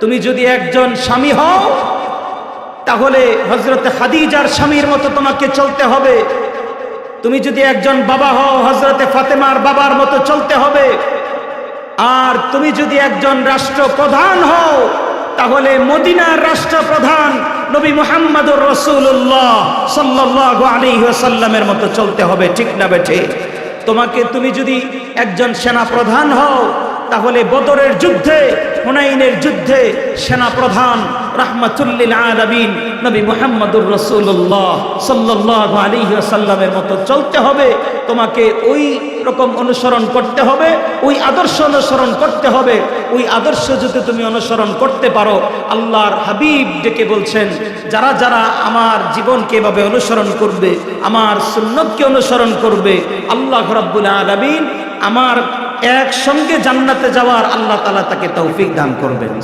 তুমি যদি একজন স্বামী হও, তাহলে হজরতে খাদিজার স্বামীর মতো তোমাকে চলতে হবে। তুমি যদি একজন বাবা হও হজরতে ফাতেমার বাবার মতো চলতে হবে। আর তুমি যদি একজন রাষ্ট্রপ্রধান হও, তাহলে মদিনার রাষ্ট্রপ্রধান নবী মুহাম্মদুর রসুল্লাহ সাল্লাহ আলী সাল্লামের মতো চলতে হবে, ঠিক না বেঠে? তোমাকে তুমি যদি একজন সেনা প্রধান হও তাহলে বদরের যুদ্ধে, হুনাইনের যুদ্ধে সেনা প্রধান রাহমাতুল্লিল আলামিন নবী মুহাম্মদুর রসুল্লাহ সাল্লাহ আলী সাল্লামের মতো চলতে হবে। তোমাকে ওই রকম অনুসরণ করতে হবে, ওই আদর্শ অনুসরণ করতে হবে, ওই আদর্শ যদি তুমি অনুসরণ করতে পারো, আল্লাহর হাবিব ডেকে বলছেন, যারা যারা আমার জীবনকে এভাবে অনুসরণ করবে, আমার সুন্নতকে অনুসরণ করবে, আল্লাহ রাব্বুল আলামিন আমার একসঙ্গে জান্নাতে যাওয়ার আল্লাহ তালা তাকে তৌফিক দান করবেন।